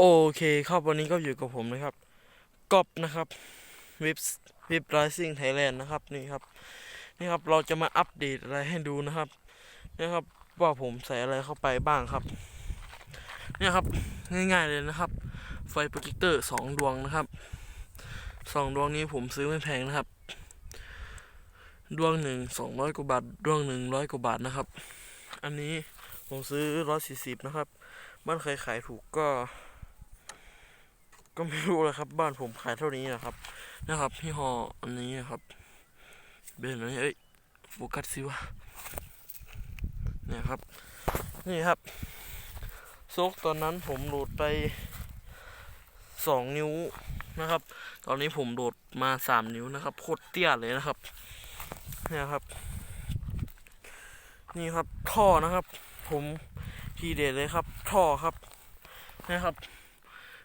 โอเคครับวันนี้ก็อยู่กับผมนะครับกอบนะครับว็บว็บไรซิ่งไทยแลนด์นะครับนี่ครับนี่ครับเราจะมาอัปเดตอะไรให้ดูนะครับนะครับว่าผมใส่อะไรเข้าไปบ้างครับเนี่ยครับง่ายๆเลยนะครับ ไฟโปรเจคเตอร์สองดวงนะครับสองดวงนี้ผมซื้อไม่แพงนะครับ ดวงหนึ่งสองร้อยกว่าบาทดวงหนึ่งร้อยกว่าบาทนะครับ อันนี้ผมซื้อร้อยสี่สิบนะครับบ้านใครขายถูกก็ ก็ไม่รู้เลยครับ บ้านผมขายเท่านี้นะครับ นะครับ พี่ฮออันนี้นะครับเบนอันนี้เอ้ยโฟกัสสิวะเนี่ยครับ นี่ครับโซกตอนนั้นผมโหลดไปสองนิ้วนะครับ ตอนนี้ผมโหลดมาสามนิ้วนะครับโคตรเตี้ยเลยนะครับเนี่ยครับ นี่ครับท่อนะครับ ผมทีเด็ดเลยครับ ท่อครับนะครับ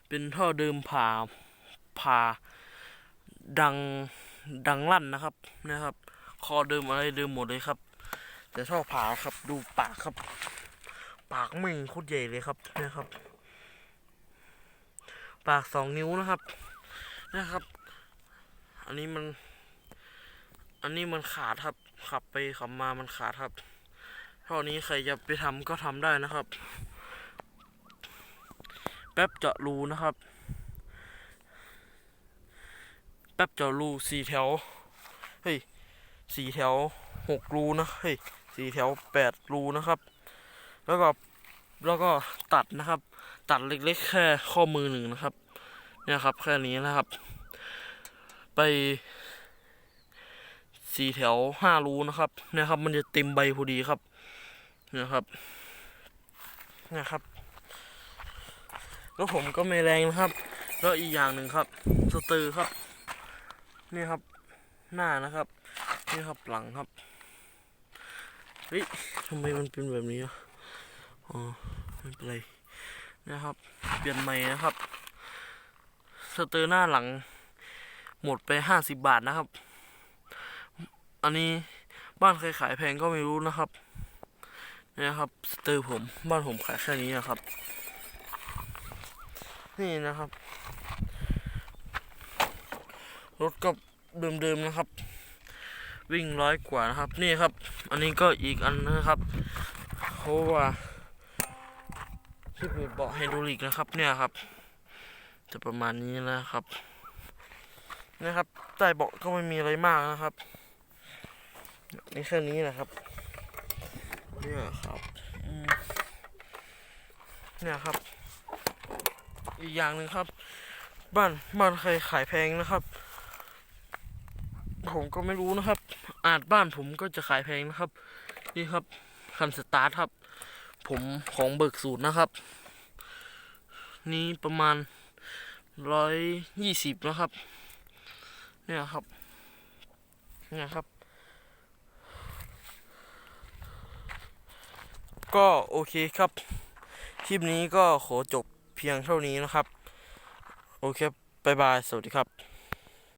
เป็นท่อเดิมผ่าผ่าดังดังลั่นนะครับนะครับ คอเดิมอะไรเดิมหมดเลยครับ แต่ท่อผ่าครับดูปากครับ ปากมึงโคตรใหญ่เลยครับนะครับ ปากสองนิ้วนะครับนะครับ อันนี้มัน อันนี้มันขาดครับขับไปขับมามันขาดครับท่อนี้ใครจะไปทำก็ทำได้นะครับ แป๊บเจาะรูนะครับ แป๊บเจาะรูสี่แถว เฮ้ยสี่แถวหกรูนะ เฮ้ยสี่แถวแปดรูนะครับ แล้วก็แล้วก็ตัดนะครับ ตัดเล็กๆ แค่ข้อมือหนึ่งนะครับ เนี่ยครับแค่นี้นะครับ ไปสี่แถวห้ารูนะครับเนี่ยครับ มันจะเต็มใบพอดีครับเนี่ยครับเนี่ยครับ แล้วผมก็ไม่แรงนะครับ แล้วอีกอย่างหนึ่งครับสเตอครับ นี่ครับ หน้านะครับ นี่ครับหลังครับ เฮ้ยทำไมมันเป็นแบบนี้อะอ๋อไม่เป็นไรนะครับ เปลี่ยนใหม่นะครับ สเตอร์หน้าหลัง หมดไปห้าสิบบาทนะครับ อันนี้บ้านใครขายแพงก็ไม่รู้นะครับ นี่นะครับ สเตอร์ผมบ้านผมขายแค่นี้นะครับ นี่นะครับ รถก็เดิมๆนะครับ วิ่งร้อยกว่านะครับ นี่ครับ อันนี้ก็อีกอันนะครับเพราะว่าที่เป็นเบาะไฮดรอลิกนะครับ เนี่ยครับ จะประมาณนี้นะครับนะครับใต้เบาะก็ไม่มีอะไรมากนะครับนี่แค่นี้นะครับเนี่ยครับเนี่ยครับ อีกอย่างหนึ่งครับ บ้านบ้านใครขายแพงนะครับ ผมก็ไม่รู้นะครับ อาจบ้านผมก็จะขายแพงนะครับ นี่ครับคันสตาร์ทครับ ผมของเบิกสูตรนะครับ นี่ประมาณร้อยยี่สิบนะครับ เนี่ยครับ เนี่ยครับ ก็โอเคครับ คลิปนี้ก็ขอจบ พียงเท่านี้นะครับ โอเคบายบาย สวัสดีครับ